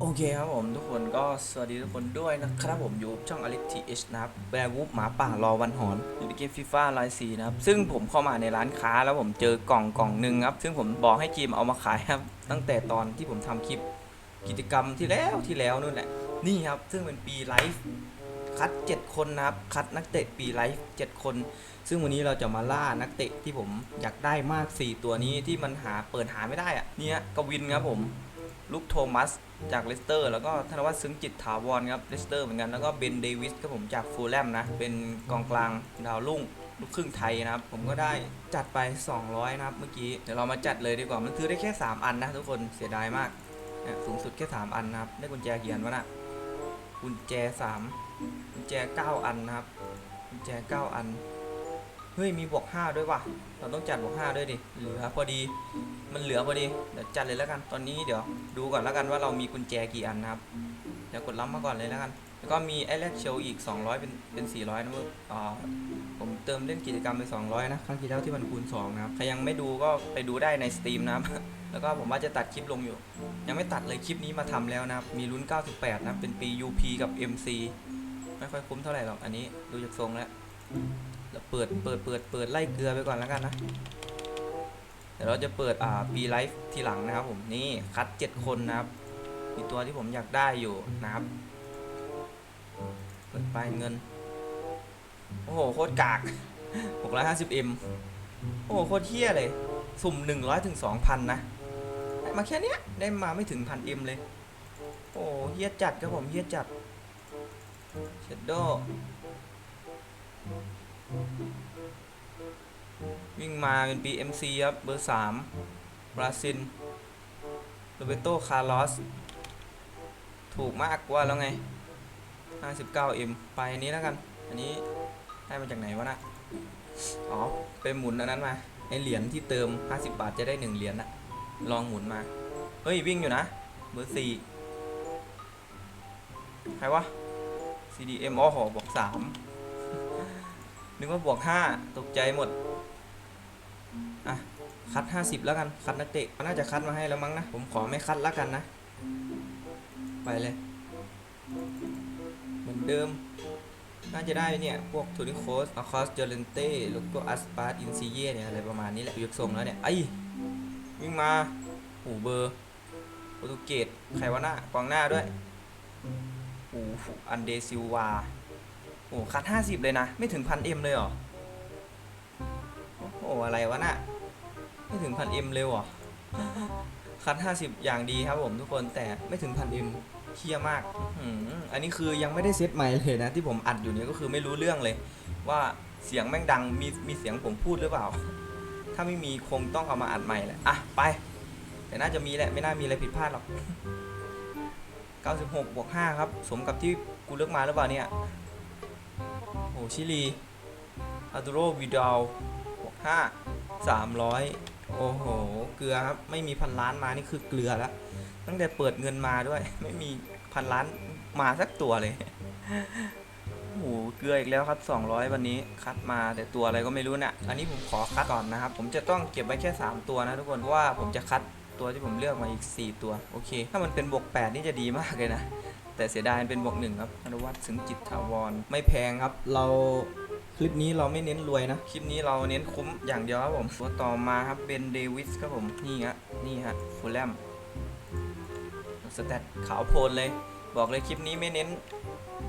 โอเคครับผมทุกคนก็สวัสดีทุกคนด้วยนะครับผมอยู่ช่องอลิทีเอชนะครับแบร์วูฟหมาป่ารอวันหอนอยู่ในเกมฟีฟ่าไลซีนะครับซึ่งผมเข้ามาในร้านค้าแล้วผมเจอกล่องกล่องหนึ่งครับ ซึ่งผมบอกให้จีมเอามาขายครับ ตั้งแต่ตอนที่ผมทำคลิปกิจกรรมที่แล้วที่แล้วนู่นแหละนี่ครับ ซึ่งเป็นปีไลฟ์คัด 7 คนนะครับ คัดนักเตะปีไลฟ์7คน ซึ่งวันนี้เราจะมาล่านักเตะที่ผมอยากได้มาก 4 ตัวนี้ที่มันหาเปิดหาไม่ได้อะเนี่ยกวินครับผม ลุกโทมัสจากเลสเตอร์ แล้วก็ธนวัฒน์ซึ้งจิตถาวรครับเลสเตอร์เหมือนกันแล้วก็เบนเดวิสครับผมจากฟูลแลมนะเป็นกองกลางดาวรุ่งลูกครึ่งไทยนะครับ ผมก็ได้จัดไป 200 นะครับ เมื่อกี้ เดี๋ยวเรามาจัดเลยดีกว่า มันซื้อได้แค่ 3 อันนะทุกคนเสียดายมากเนี่ยสูงสุดแค่ 3 อันนะครับ ได้กุญแจเกี่อันวะน่ะกุญแจ 3 กุญแจ 9 อันนะครับ กุญแจ 9 อัน เฮ้ยมีบวก5ด้วยว่ะ เราต้องจัดบวก5ด้วยดิ เหลือพอดี มันเหลือพอดี เดี๋ยวจัดเลยแล้วกัน ตอนนี้เดี๋ยวดูก่อนแล้วกันว่าเรามีกุญแจกี่อันนะครับ เดี๋ยวกดรับมาก่อนเลยแล้วกัน แล้วก็มีไอแลกเชลอีก 200 เป็นเป็น400นะเว้ยอ่าผมเติมเล่นกิจกรรมไป 200 นะ ครั้งที่แล้วที่มันคูณ2นะครับ ใครยังไม่ดูก็ไปดูได้ในสตรีมนะครับ แล้วก็ผมว่าจะตัดคลิปลงอยู่ ยังไม่ตัดเลยคลิปนี้มาทำแล้วนะครับ มีลุ้น98 นะ เป็นปี UP กับ MC ไม่ค่อยคุ้มเท่าไหร่หรอก อันนี้ดูจากทรงแล้ว เปิดเปิดเปิดเปิดไล่เกลือไปก่อนแล้วกันนะเดี๋ยวเราจะเปิดอ่าปีไลฟ์ทีหลังนะครับผมนี่คัด 7 คนนะครับ มีตัวที่ผมอยากได้อยู่นะครับ เปิดไปเงิน โอ้โห โคตรกาก 650M โอ้โห โคตรเที่ยเลย สุ่ม 100ถึง2,000 นะได้มาแค่เนี้ยได้มาไม่ถึง 1,000M เลย โอ้โหเฮี้ยจัดครับผมเฮี้ยจัดเชดโด วิ่งมาเป็นปี MC ครับ เบอร์ 3 บราซิลโรเบโต คาร์ลอส ถูกมากกว่าแล้วไง 59M ไปอันนี้แล้วกัน อันนี้ได้มาจากไหนวะน่ะอ๋อ ไปหมุนอันนั้นมาไอเหรียญที่เติม 50 บาทจะได้ 1 เหรียญอะลองหมุนมา เฮ้ย วิ่งอยู่นะ เบอร์ 4 ใครวะ CDM อ๋อหอบวก3 นึกว่าบวก5ตกใจหมด อะ คัด 50 แล้วกัน คัดนักเตะนน่าจะคัดมาให้แล้วมั้งนะ ผมขอไม่คัดแล้วกันนะ ไปเลย เหมือนเดิม น่าจะได้เนี่ย พวกทูนิโคสอาคอสเจเลนเต้แล้วก็อัสปาร์ตอินซีเย่เนี่ยอะไรประมาณนี้แหละยกส่งแล้วเนี่ย ไอ้ยวิ่งมาหูเบอร์โปรตุเกสใควะหน้ากองหน้าด้วยหูอันเดซิวา โอ้คัด50เลยนะ ไม่ถึงพันเอ็มเลยเหรอ โอ้โห อะไรวะน่ะ ไม่ถึงพันเอ็มเร็วเหรอ คัด50อย่างดีครับผมทุกคน แต่ไม่ถึงพันเอ็มเคียมาก อันนี้คือยังไม่ได้เซตใหม่เลยนะ ที่ผมอัดอยู่เนี่ยก็คือไม่รู้เรื่องเลย ว่าเสียงแม่งดังมีมีเสียงผมพูดหรือเปล่า ถ้าไม่มีคงต้องเอามาอัดใหม่แหละ อะ ไป แต่น่าจะมีแหละ ไม่น่ามีอะไรผิดพลาดหรอก 96บวก5ครับ สมกับที่กูเลือกมาหรือเปล่าเนี่ย โอ้ชิลีอาดูโรวิดาลบวกห้าสามร้อยโอ้โห เกลือครับ ไม่มีพันล้านมานี่คือเกลือแล้ว ตั้งแต่เปิดเงินมาด้วย ไม่มีพันล้านมาสักตัวเลยโอ้โห เกลืออีกแล้วครับ 200 วันนี้คัดมาแต่ตัวอะไรก็ไม่รู้เนะี่ยอันนี้ผมขอคัดก่อนนะครับ ผมจะต้องเก็บไว้แค่ 3 ตัวนะทุกคนเพราะว่าผมจะคัดตัวที่ผมเลือกมาอีก 4 ตัว โอเค ถ้ามันเป็นบวก 8 นี่จะดีมากเลยนะ แต่เสียดายเป็นบวกหนึ่งครับอนุวัตถึงจิตถาวร ไม่แพงครับ เราคลิปนี้เราไม่เน้นรวยนะ คลิปนี้เราเน้นคุ้มอย่างเดียวครับผมตัวต่อมาครับเบนเดวิสครับผม นี่ฮะ นี่ฮะฟูลแลมสแตทขาวโพลเลย บอกเลยคลิปนี้ไม่เน้น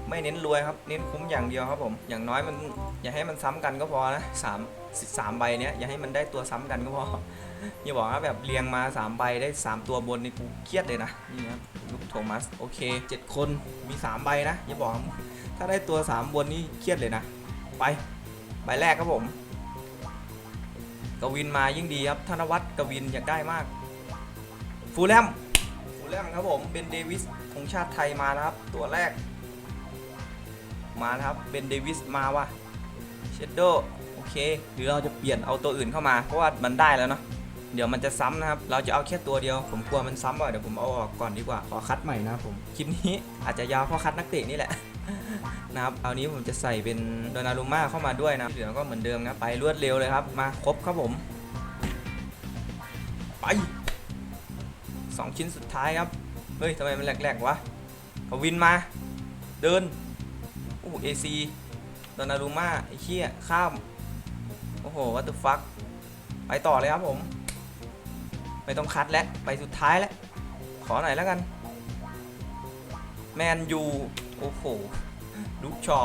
ไม่เน้นรวยครับ เน้นคุ้มอย่างเดียวครับผม อย่างน้อยมันอย่าให้มันซ้ำกันก็พอนะสามสามใบเนี้ยอย่าให้มันได้ตัวซ้ำกันก็พอ อย่าบอกว่าแบบเรียงมา3ใบได้ 3 ตัวบนนี่กูเครียดเลยนะนี่ครับลูกโทมัสโอเค 7 คนมี3ใบนะอย่าบอกถ้าได้ตัว 3 บนนี่เครียดเลยนะ ไปใบแรกครับผมกวินมายิ่งดีครับธนวัฒน์กวินอยากได้มาก ฟูลแลมฟูลแลมครับผมเบนเดวิสของชาติไทยมานะครับ ตัวแรก มานะครับเบนเดวิสมาว่ะเชดโดโอเค หรือเราจะเปลี่ยนเอาตัวอื่นเข้ามา เพราะว่ามันได้แล้วเนาะ เดี๋ยวมันจะซ้ำนะครับ เราจะเอาแค่ตัวเดียว ผมกลัวมันซ้ำอะเดี๋ยวผมเอาออกก่อนดีกว่า ขอคัดใหม่นะผม คลิปนี้อาจจะยาวเพราะคัดนักเตะนี่แหละ นะครับ เอานี้ผมจะใส่เป็นโดนารุม่าเข้ามาด้วยนะเหลือก็เหมือนเดิมนะ ไปรวดเร็วเลยครับ มาครบครับผม ไปสองชิ้นสุดท้ายครับ เฮ้ยทำไมมันแหลกๆวะเขาวินมา เดิน โอ้เอซีโดนารูมาไอ้เหี้ยข้าม โอ้โหวัตถุฟัก ไปต่อเลยครับผม ไม่ต้องคัดแล้วไปสุดท้ายแล้ว ขอหน่อยแล้วกัน แมนยู โอ้โห ลูกชอ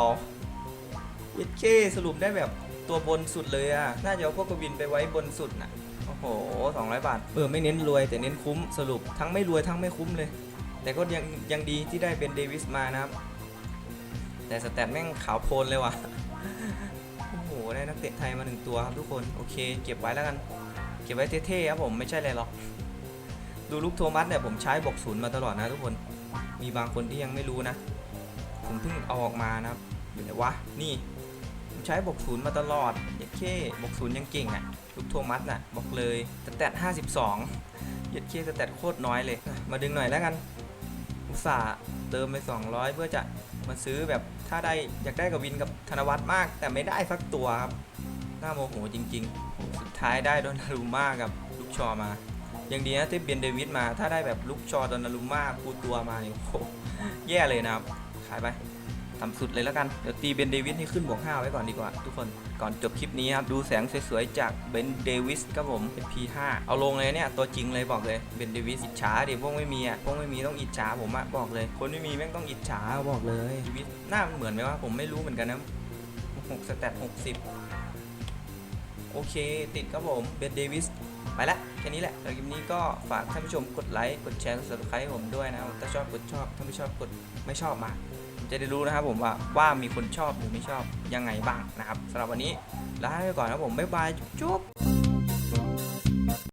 เยเคสรุปได้แบบตัวบนสุดเลยอะน่าจะเอาพวกกวินไปไว้บนสุดน่ะ โอ้โห 200 บาท เออ ไม่เน้นรวยแต่เน้นคุ้มสรุป ทั้งไม่รวยทั้งไม่คุ้มเลย แต่ก็ยังยังดีที่ได้เป็นเดวิสมานะครับ แต่สแตทแม่งขาวโพลนเลยว่ะ โอ้โห ได้นักเตะไทยมาหนึ่งตัวครับทุกคน โอเค เก็บไว้แล้วกัน ก็บไว้เท่ๆครับผมไม่ใช่อะไรหรอก ดูลูกโทมัสเนี่ยผมใช้บอกศูนย์มาตลอดนะทุกคน มีบางคนที่ยังไม่รู้นะ ผมเพิ่งเอาออกมานะครับอยู่ไหนวะ นี่ ผมใช้บอกศูนย์มาตลอดเย็ดเคบอกศูนย์ยังเก่งอะ่ะ ลูกโทมัสน่ะบอกเลยสแตท52เย็ดเคสแตทโคตรน้อยเลย มาดึงหน่อยแล้วกัน อุตส่าห์เติมไป 200 เพื่อจะมาซื้อแบบถ้าได้อยากได้กับวินกับธนวัฒน์มาก แต่ไม่ได้สักตัวครับ น่าโมโหจริง ๆ สุดท้ายได้โดนารุม่ากับลูกชอมายังดีนะที่เบียนเดวิดมาถ้าได้แบบลูกชอโดนารุม่าปูตัวมาเนี่ยโหแย่เลยนะครับขายไปต่ำสุดเลยแล้วกัน เดี๋ยวตีเบนเดวิดให้ขึ้นบวก5ไว้ก่อนดีกว่า ทุกคนก่อนจบคลิปนี้ครับ ดูแสงสวยๆ จากเบนเดวิสครับผม เป็น P5 เอาลงเลยเนี่ย ตัวจริงเลยบอกเลยเบนเดวิสอิจฉาดิพวกไม่มีอะพวกไม่มีต้องอิจฉาผมอะบอกเลย คนไม่มีแม่งต้องอิจฉาบอกเลยเดวิสหน้ามันเหมือนไหมวะผมไม่รู้เหมือนกันนะหกสแตทหกสิบ โอเค ติดครับผมเบนเดวิสไปละแค่นี้แหละแล้วคลิปนี้ก็ฝากท่านผู้ชมกดไลค์กดแชร์กด subscribe ผมด้วยนะถ้าชอบกดชอบถ้าไม่ชอบกดไม่ชอบมาผมจะได้รู้นะครับผมว่าว่ามีคนชอบหรือไม่ชอบยังไงบ้างนะครับสำหรับวันนี้ลาไปก่อนนะผมบ๊ายบายจุ๊บ